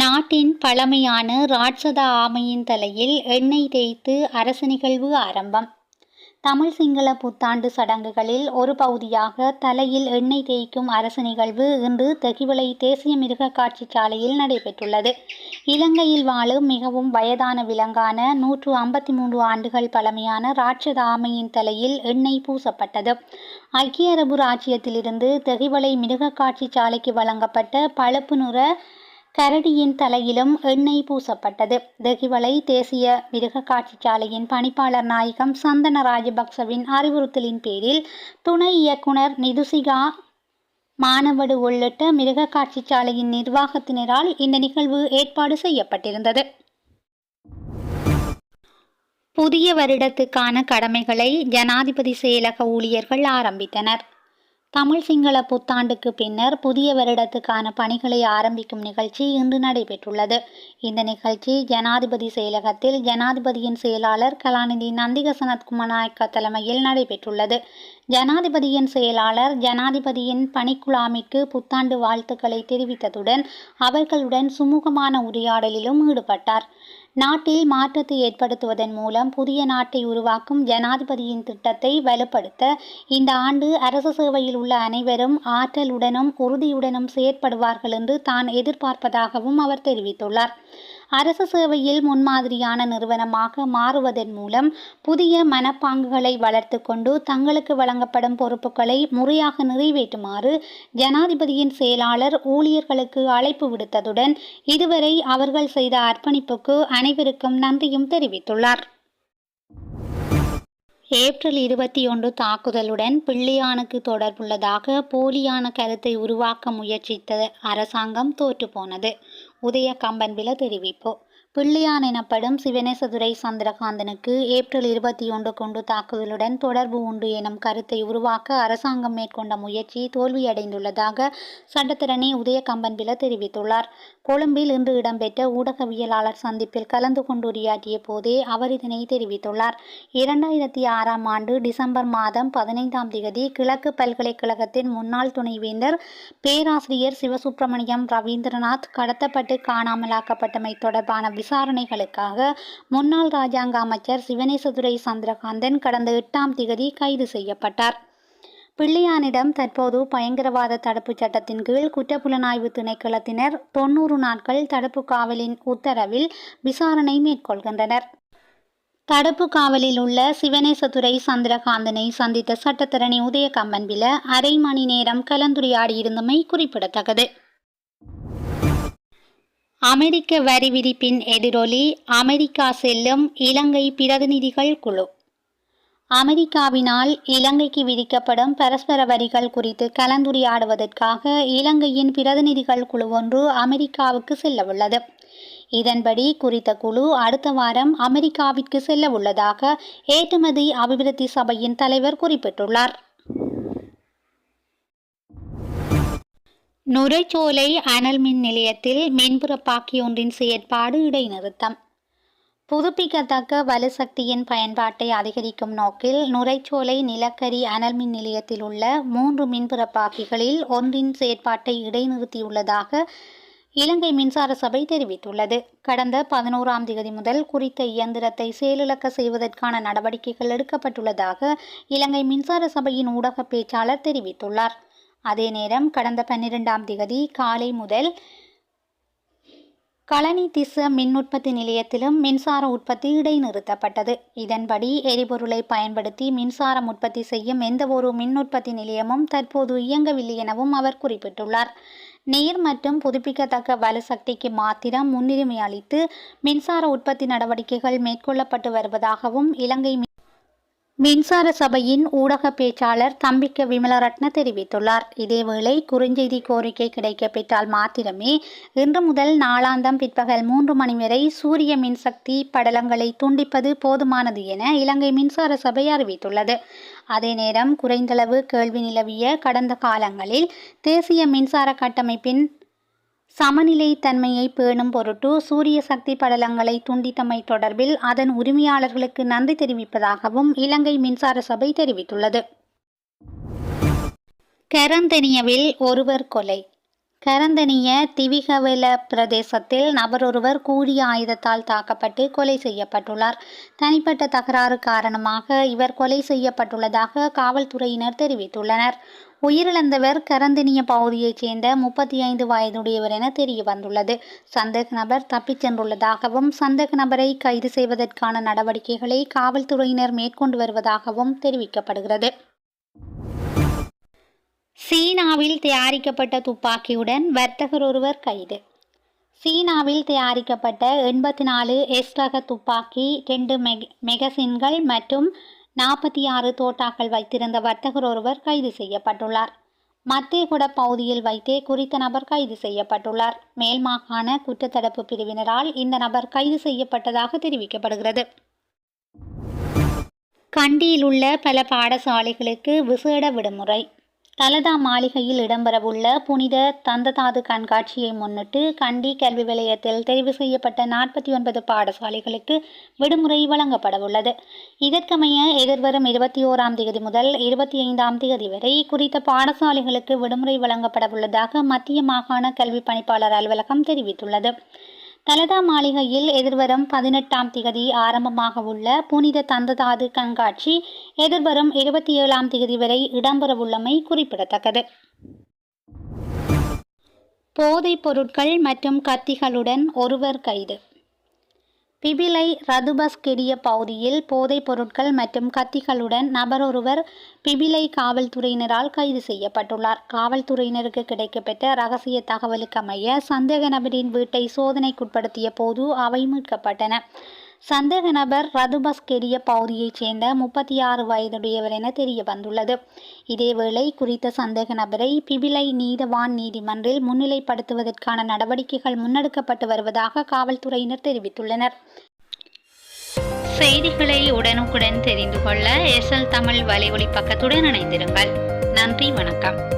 நாட்டின் பழமையான ராட்சத ஆமையின் தலையில் எண்ணெய் தேய்த்து அரசு நிகழ்வு ஆரம்பம். தமிழ் சிங்கள புத்தாண்டு சடங்குகளில் ஒரு பகுதியாக தலையில் எண்ணெய் தேய்க்கும் அரசு நிகழ்வு இன்று தெகிவளை தேசிய மிருக காட்சி சாலையில் நடைபெற்றுள்ளது. இலங்கையில் வாழும் மிகவும் வயதான விலங்கான நூற்று ஐம்பத்தி மூன்று ஆண்டுகள் பழமையான ராட்சத ஆமையின் தலையில் எண்ணெய் பூசப்பட்டது. ஐக்கிய அரபு ராச்சியத்திலிருந்து தெகிவளை மிருக காட்சி சாலைக்கு வழங்கப்பட்ட பழுப்பு நிற கரடியின் தலையிலும் எண்ணெய் பூசப்பட்டது. தெகிவளை தேசிய மிருக காட்சிச்சாலையின் பணிப்பாளர் நாயகம் சந்தன ராஜபக்சவின் அறிவுறுத்தலின் பேரில் துணை இயக்குனர் நிதுசிகா மானவடு உள்ளிட்ட மிருக காட்சிச்சாலையின் நிர்வாகத்தினரால் இந்த நிகழ்வு ஏற்பாடு செய்யப்பட்டிருந்தது. புதிய வருடத்துக்கான கடமைகளை ஜனாதிபதி செயலக ஊழியர்கள் ஆரம்பித்தனர். தமிழ் சிங்கள புத்தாண்டுக்கு பின்னர் புதிய வருடத்துக்கான பணிகளை ஆரம்பிக்கும் நிகழ்ச்சி இன்று நடைபெற்றுள்ளது. இந்த நிகழ்ச்சி ஜனாதிபதி செயலகத்தில் ஜனாதிபதியின் செயலாளர் கலாநிதி நந்திக சனத்குமார் தலைமையில் நடைபெற்றுள்ளது. ஜனாதிபதியின் செயலாளர் ஜனாதிபதியின் பணிக்குழாமிக்கு புத்தாண்டு வாழ்த்துக்களை தெரிவித்ததுடன் அவர்களுடன் சுமூகமான உரையாடலிலும் ஈடுபட்டார். நாட்டில் மாற்றத்தை ஏற்படுத்துவதன் மூலம் புதிய நாட்டை உருவாக்கும் ஜனாதிபதியின் திட்டத்தை வலுப்படுத்த இந்த ஆண்டு அரசு சேவையில் உள்ள அனைவரும் ஆற்றலுடனும் உறுதியுடனும் செயற்படுவார்கள் என்று தான் எதிர்பார்ப்பதாகவும் அவர் தெரிவித்துள்ளார். அரசு சேவையில் முன்மாதிரியான நிறுவனமாக மாறுவதன் மூலம் புதிய மனப்பாங்குகளை வளர்த்து கொண்டு தங்களுக்கு வழங்கப்படும் பொறுப்புகளை முறையாக நிறைவேற்றுமாறு ஜனாதிபதியின் செயலாளர் ஊழியர்களுக்கு அழைப்பு விடுத்ததுடன் இதுவரை அவர்கள் செய்த அர்ப்பணிப்புக்கு அனைவருக்கும் நன்றியும் தெரிவித்துள்ளார். ஏப்ரல் இருபத்தி ஒன்று தாக்குதலுடன் பிள்ளையானுக்கு தொடர்புள்ளதாக போலியான கருத்தை உருவாக்க முயற்சித்த அரசாங்கம் தோற்றுப்போனது. உதய கம்பன்பில தெரிவிப்பு. பிள்ளையான் எனப்படும் சிவனேசதுரை சந்திரகாந்தனுக்கு ஏப்ரல் இருபத்தி ஒன்று கொண்டு தாக்குதலுடன் தொடர்பு உண்டு எனும் கருத்தை உருவாக்க அரசாங்கம் மேற்கொண்ட முயற்சி தோல்வியடைந்துள்ளதாக சட்டத்திரணி உதய கம்பன்பில தெரிவித்துள்ளார். கொழும்பில் இன்று இடம்பெற்ற ஊடகவியலாளர் சந்திப்பில் கலந்து கொண்டு உரையாற்றிய போதே அவர் இதனை தெரிவித்துள்ளார். இரண்டாயிரத்தி ஆறாம் ஆண்டு டிசம்பர் மாதம் பதினைந்தாம் தேதி கிழக்கு பல்கலைக்கழகத்தின் முன்னாள் துணைவேந்தர் பேராசிரியர் சிவசுப்பிரமணியம் ரவீந்திரநாத் கடத்தப்பட்டு காணாமலாக்கப்பட்டமை தொடர்பான விசாரணைகளுக்காக முன்னாள் ராஜாங்க அமைச்சர் சிவனேசதுரை சந்திரகாந்தன் கடந்த எட்டாம் திகதி கைது செய்யப்பட்டார். பிள்ளையானிடம் தற்போது பயங்கரவாத தடுப்புச் சட்டத்தின் கீழ் குற்றப்புலனாய்வு திணைக்களத்தினர் தொன்னூறு நாட்கள் தடுப்பு காவலின் உத்தரவில் விசாரணை மேற்கொள்கின்றனர். தடுப்பு காவலில் உள்ள சிவனேசதுரை சந்திரகாந்தனை சந்தித்த சட்டத்தரணி உதயகம்பன்பில அரை மணி நேரம் கலந்துரையாடியிருந்தமை குறிப்பிடத்தக்கது. அமெரிக்க வரி விதிப்பின் எதிரொலி அமெரிக்கா செல்லும் இலங்கை பிரதிநிதிகள் குழு. அமெரிக்காவினால் இலங்கைக்கு விதிக்கப்படும் பரஸ்பர வரிகள் குறித்து கலந்துரையாடுவதற்காக இலங்கையின் பிரதிநிதிகள் குழு ஒன்று அமெரிக்காவுக்கு செல்லவுள்ளது. இதன்படி குறித்த குழு அடுத்த வாரம் அமெரிக்காவிற்கு செல்ல உள்ளதாக ஏற்றுமதி அபிவிருத்தி சபையின் தலைவர் குறிப்பிட்டுள்ளார். நுரைச்சோலை அனல் மின் நிலையத்தில் மென்புறப்பாக்கி ஒன்றின் செயற்பாடு இடைநிறுத்தம். புதுப்பிக்கத்தக்க வலுசக்தியின் பயன்பாட்டை அதிகரிக்கும் நோக்கில் நுரைச்சோலை நிலக்கரி அனல் மின் நிலையத்தில் உள்ள மூன்று மின்புறப்பாக்கிகளில் ஒன்றின் செயற்பாட்டை இடைநிறுத்தியுள்ளதாக இலங்கை மின்சார சபை தெரிவித்துள்ளது. கடந்த பதினோராம் தேதி முதல் குறித்த இயந்திரத்தை செயலிழக்க செய்வதற்கான நடவடிக்கைகள் எடுக்கப்பட்டுள்ளதாக இலங்கை மின்சார சபையின் ஊடக பேச்சாளர் தெரிவித்துள்ளார். அதே நேரம் கடந்த பன்னிரெண்டாம் திகதி காலை முதல் களனி திச மின் உற்பத்தி நிலையத்திலும் மின்சார உற்பத்தி இடைநிறுத்தப்பட்டது. இதன்படி எரிபொருளை பயன்படுத்தி மின்சாரம் உற்பத்தி செய்யும் எந்தவொரு மின் உற்பத்தி நிலையமும் தற்போது இயங்கவில்லை எனவும் அவர் குறிப்பிட்டுள்ளார். நீர் மற்றும் புதுப்பிக்கத்தக்க வலுசக்திக்கு மாத்திரம் முன்னுரிமை அளித்து மின்சார உற்பத்தி நடவடிக்கைகள் மேற்கொள்ளப்பட்டு வருவதாகவும் இலங்கை மின்சார சபையின் ஊடக பேச்சாளர் தம்பிக்க விமலரட்ன தெரிவித்துள்ளார். இதேவேளை குறுஞ்செய்தி கோரிக்கை கிடைக்க பெற்றால் மாத்திரமே இன்று முதல் நாளாந்தம் பிற்பகல் மூன்று மணி வரை சூரிய மின்சக்தி படலங்களை துண்டிப்பது போதுமானது என இலங்கை மின்சார சபை அறிவித்துள்ளது. அதே நேரம் குறைந்தளவு கேள்வி நிலவிய கடந்த காலங்களில் தேசிய மின்சார கட்டமைப்பின் சமநிலை தன்மையை பேணும் பொருட்டு சூரிய சக்தி படலங்களை துண்டித்தமை தொடர்பில் அதன் உரிமையாளர்களுக்கு நன்றி தெரிவிப்பதாகவும் இலங்கை மின்சார சபை தெரிவித்துள்ளது. கரந்தெனியவில் ஒருவர் கொலை. கரந்தனிய திவிகவெல பிரதேசத்தில் நபரொருவர் கூறிய ஆயுதத்தால் தாக்கப்பட்டு கொலை செய்யப்பட்டுள்ளார். தனிப்பட்ட தகராறு காரணமாக இவர் கொலை செய்யப்பட்டுள்ளதாக காவல்துறையினர் தெரிவித்துள்ளனர். உயிரிழந்தவர் கரந்தனிய பகுதியைச் சேர்ந்த முப்பத்தி ஐந்து வயதுடையவர் என தெரிய வந்துள்ளது சந்தேக நபர் தப்பிச் சென்றுள்ளதாகவும் சந்தேக நபரை கைது செய்வதற்கான நடவடிக்கைகளை காவல்துறையினர் மேற்கொண்டு வருவதாகவும் தெரிவிக்கப்படுகிறது. சீனாவில் தயாரிக்கப்பட்ட துப்பாக்கியுடன் வர்த்தகர் ஒருவர் கைது. சீனாவில் தயாரிக்கப்பட்ட எண்பத்தி நாலு எஸ் ரக துப்பாக்கி ரெண்டு மெக மெகசின்கள் மற்றும் நாற்பத்தி ஆறு தோட்டாக்கள் வைத்திருந்த வர்த்தகர் ஒருவர் கைது செய்யப்பட்டுள்ளார். மத்தியகுட பகுதியில் வைத்தே குறித்த நபர் கைது செய்யப்பட்டுள்ளார். மேல் மாகாண குற்றத்தடுப்பு பிரிவினரால் இந்த நபர் கைது செய்யப்பட்டதாக தெரிவிக்கப்படுகிறது. கண்டியிலுள்ள பல பாடசாலைகளுக்கு விசேட விடுமுறை. தலதா மாளிகையில் இடம்பெறவுள்ள புனித தந்ததாது கண்காட்சியை முன்னிட்டு கண்டி கல்வி விலையத்தில் தெரிவு செய்யப்பட்ட நாற்பத்தி ஒன்பது பாடசாலைகளுக்கு விடுமுறை வழங்கப்படவுள்ளது. இதற்கமைய எதிர்வரும் இருபத்தி ஓராம் தேதி முதல் இருபத்தி ஐந்தாம் தேதி வரை குறித்த பாடசாலைகளுக்கு விடுமுறை வழங்கப்படவுள்ளதாக மத்திய மாகாண கல்வி பணிப்பாளர் அலுவலகம் தெரிவித்துள்ளது. கலதா மாளிகையில் எதிர்வரும் பதினெட்டாம் திகதி ஆரம்பமாக உள்ள புனித தந்ததாது கண்காட்சி எதிர்வரும் இருபத்தி ஏழாம் திகதி வரை இடம்பெறவுள்ளமை குறிப்பிடத்தக்கது. போதைப் பொருட்கள் மற்றும் கத்திகளுடன் ஒருவர் கைது. பிபிலை ரதுபஸ்கெடிய பகுதியில் போதைப் பொருட்கள் மற்றும் கத்திகளுடன் நபரொருவர் பிபிலை காவல்துறையினரால் கைது செய்யப்பட்டுள்ளார். காவல்துறையினருக்கு கிடைக்கப்பட்ட ரகசிய தகவலுக்கு அமைய சந்தேக நபரின் வீட்டை சோதனைக்குட்படுத்திய போது அவை மீட்கப்பட்டன. சந்தேக நபர் ரதுபஸ்கெரிய பகுதியைச் சேர்ந்த முப்பத்தி ஆறு வயதுடையவர் என தெரிய வந்துள்ளது இதேவேளை குறித்த சந்தேக நபரை பிபிலை நீதவான் நீதிமன்றில் முன்னிலைப்படுத்துவதற்கான நடவடிக்கைகள் முன்னெடுக்கப்பட்டு வருவதாக காவல்துறையினர் தெரிவித்துள்ளனர். செய்திகளை உடனுக்குடன் தெரிந்து கொள்ள எஸ்எல் தமிழ் வலைஒலி பக்கத்துடன் இணைந்திருங்கள். நன்றி வணக்கம்.